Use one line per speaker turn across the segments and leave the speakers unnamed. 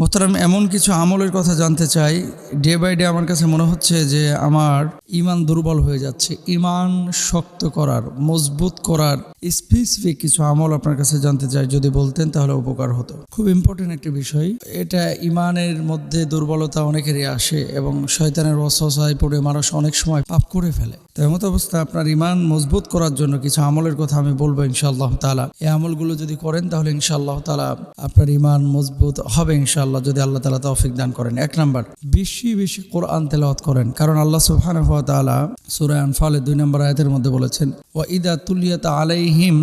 মোহতারাম, এমন কিছু আমলের কথা জানতে চাই। ডে বাই ডে আমার কাছে মনে হচ্ছে যে আমার ইমান দুর্বল হয়ে যাচ্ছে। ইমান শক্ত করার, মজবুত করার স্পেসিফিক কিছু আমল আপনার কাছে জানতে চাই। যদি বলতেন তাহলে উপকার হতো। খুব ইম্পর্টেন্ট একটি বিষয়। এটা ইমানের মধ্যে দুর্বলতা অনেকেরই আসে এবং শয়তানের অসহায় পড়ে মানুষ অনেক সময় পাপ করে ফেলে। তো এমত অবস্থা, আপনার ইমান মজবুত করার জন্য কিছু আমলের কথা আমি বলব ইনশাআল্লাহ তালা এই আমলগুলো যদি করেন তাহলে ইনশাআল্লাহ তালা আপনার ইমান মজবুত হবে ইনশাআল্লাহ। যদি আল্লাহ তালা তৌফিক দান করেন। এক নাম্বার, বেশি বেশি কোরআন তেলাওয়াত করেন। কারণ আল্লাহ সুবহানাহু ওয়া তাআলা সূরা আনফালের দুই নম্বর আয়াতের মধ্যে বলেছেন, ওয়া ইদা তুলিয়াত আলাইহিম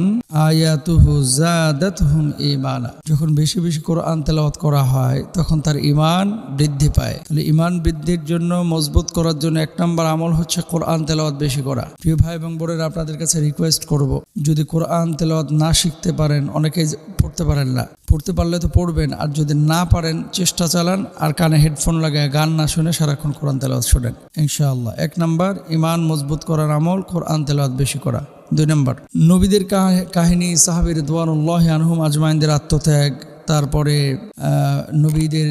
যখন বেশি বেশি কোরআন তেলাওয়াত করা হয়, তখন তার ইমান বৃদ্ধি পায়। তাহলে ইমান বৃদ্ধির জন্য, মজবুত করার জন্য এক নম্বর আমল হচ্ছে কোরআন তেলাওয়াত বেশি করা। প্রিয় ভাই এবং বোনেরা, আপনাদের কাছে রিকোয়েস্ট করব, যদি কোরআন তেলাওয়াত না শিখতে পারেন, অনেকেই পড়তে পারেন না। পড়তে পারলে তো পড়বেন, আর যদি না পারেন, চেষ্টা চালান, আর কানে হেডফোন লাগায় গান না শুনে সারাক্ষণ কোরআন তেলাওয়াত শোনেন। ইনশাআল্লাহ। এক নম্বর ইমান মজবুত করার আমল কোরআন তেলাওয়াত বেশি করা। দুই নম্বর, নবীদের কাহ- কাহিনী, সাহাবির দোয়ানুল্লাহ আনহুম আজমাইনদের আত্মত্যাগ তারপরে নবীদের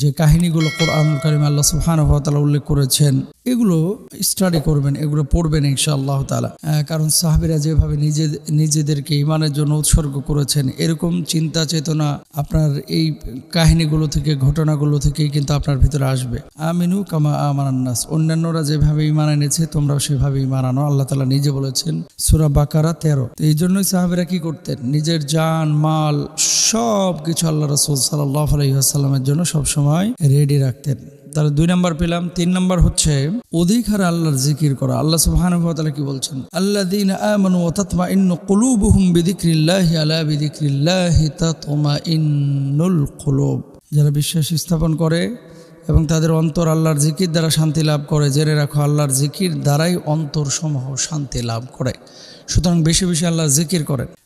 যে কাহিনীগুলো কোরআন কারিম আল্লাহ সুবহান তালা উল্লেখ করেছেন, এগুলো স্টাডি করবেন, এগুলো পড়বেন ইনশাআল্লাহ তালা কারণ সাহাবিরা যেভাবে নিজে, নিজেদেরকে ইমানের জন্য উৎসর্গ করেছেন, এরকম চিন্তা চেতনা আপনার এই কাহিনীগুলো থেকে, ঘটনাগুলো থেকেই কিন্তু আপনার ভিতরে আসবে। আমিনু কামা আমানান্নাস অন্যান্যরা যেভাবে ইমান এনেছে, তোমরাও সেভাবে ইমান আনো, আল্লাহ তালা নিজে বলেছেন সুরা বাকারা তেরো। এই জন্যই সাহাবিরা কি করতেন? নিজের জান, মাল সব কিছু আল্লাহ রসুল সাল্লাহ আলহিহাস্লামের জন্য সবসময় রেডি রাখতেন। তাহলে দুই নাম্বার পেলাম তিন নাম্বার হচ্ছে অধিক হারে আল্লাহর জিকির করা। আল্লাহ সুবহানাহু কি বলছেন? আল্লাযীনা আমানু ওয়া তাতমাইন্নু কুলুবুহুম বিযিকরিল্লাহি আলা বিযিকরিল্লাহি তাতমাইন্নুল কুলুব। যারা বিশ্বাস স্থাপন করে এবং তাদের অন্তর আল্লাহর জিকির দ্বারা শান্তি লাভ করে জেনে রাখো আল্লাহর জিকির দ্বারাই অন্তর সমূহ শান্তি লাভ করে। সুতরাং বেশি বেশি আল্লাহর জিকির করেন। আহ,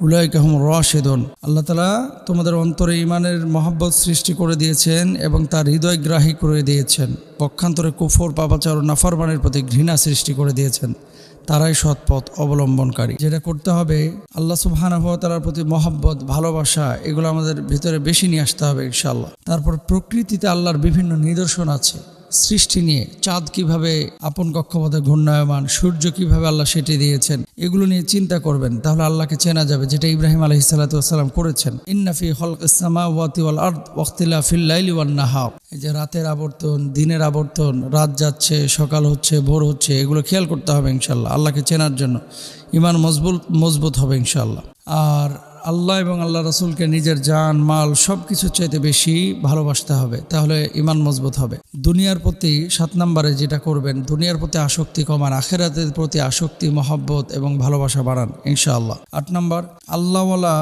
উলাইকাহম রাশেদন। আল্লাহ তালা তোমাদের অন্তরে ইমানের মহাব্বত সৃষ্টি করে দিয়েছেন এবং তার হৃদয় গ্রাহী করে দিয়েছেন। পক্ষান্তরে কুফর, পাপাচার ও নাফরমানের প্রতি ঘৃণা সৃষ্টি করে দিয়েছেন। তারাই সৎপথ অবলম্বনকারী। যেটা করতে হবে, আল্লাহ সুবহানাহু ওয়া তাআলার প্রতি মহব্বত, ভালোবাসা, এগুলো আমাদের ভিতরে বেশি নিয়ে আসতে হবে ইনশাল্লাহ তারপর প্রকৃতিতে আল্লাহর বিভিন্ন নিদর্শন আছে। সৃষ্টি নিয়ে, চাঁদ কীভাবে আপন কক্ষপথে ঘূর্ণায়মান, সূর্য কীভাবে আল্লাহ সেটি দিয়েছেন, এগুলো নিয়ে চিন্তা করবেন, তাহলে আল্লাহকে চেনা যাবে, যেটা ইব্রাহিম আলহি সাল্লাম করেছেন। ইন্নাফি হলক ইসলামা ওয়াতি আর্দ ওয়াক্তিলা ফিল লাইলি ওয়ান এই যে রাতের আবর্তন, দিনের আবর্তন, রাত যাচ্ছে, সকাল হচ্ছে, ভোর হচ্ছে, এগুলো খেয়াল করতে হবে ইনশাল্লাহ আল্লাহকে চেনার জন্য। ইমান মজবুত মজবুত হবে ইনশাল্লাহ আর আল্লাহ এবং আল্লাহ রসুলকে নিজের জান, মাল সব কিছুর চাইতে বেশি ভালোবাসতে হবে, তাহলে ইমান মজবুত হবে। দুনিয়ার প্রতি সাত নম্বরে যেটা করবেন, দুনিয়ার প্রতি আসক্তি কমান, আখেরাতের প্রতি আসক্তি, মহব্বত এবং ভালোবাসা বাড়ান, ইনশাআল্লাহ। আট নম্বর, আল্লাহওয়ালা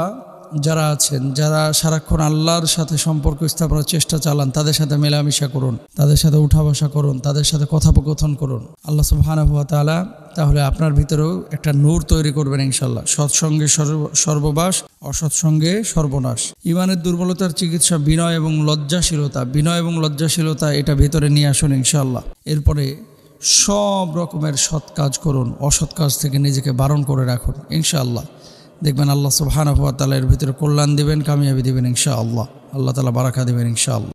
যারা আছেন, যারা সারাক্ষণ আল্লাহর সাথে সম্পর্ক স্থাপনের চেষ্টা চালান, তাদের সাথে মেলামেশা করুন, তাদের সাথে উঠা বসা করুন, তাদের সাথে কথোপকথন করুন। আল্লাহ সুবহানাহু ওয়া তাআলা তাহলে আপনার ভিতরেও একটা নূর তৈরি করবেন ইনশাল্লাহ সৎসঙ্গে সর্ব- সর্ববাস, অসৎসঙ্গে সর্বনাশ। ইমানের দুর্বলতার চিকিৎসা বিনয় এবং লজ্জাশীলতা, বিনয় এবং লজ্জাশীলতা এটা ভিতরে নিয়ে আসুন ইনশাল্লাহ এরপরে সব রকমের সৎ কাজ করুন, অসৎ কাজ থেকে নিজেকে বারণ করে রাখুন ইনশাআল্লাহ। দেখবেন আল্লাহ সুবহানাহু ওয়া তাআলা এর ভিতরে কল্যাণ দিবেন, কামিয়াবি দিবেন ইনশাআল্লাহ। আল্লাহ তালা বারাকা দিবেন ইনশাআল্লাহ।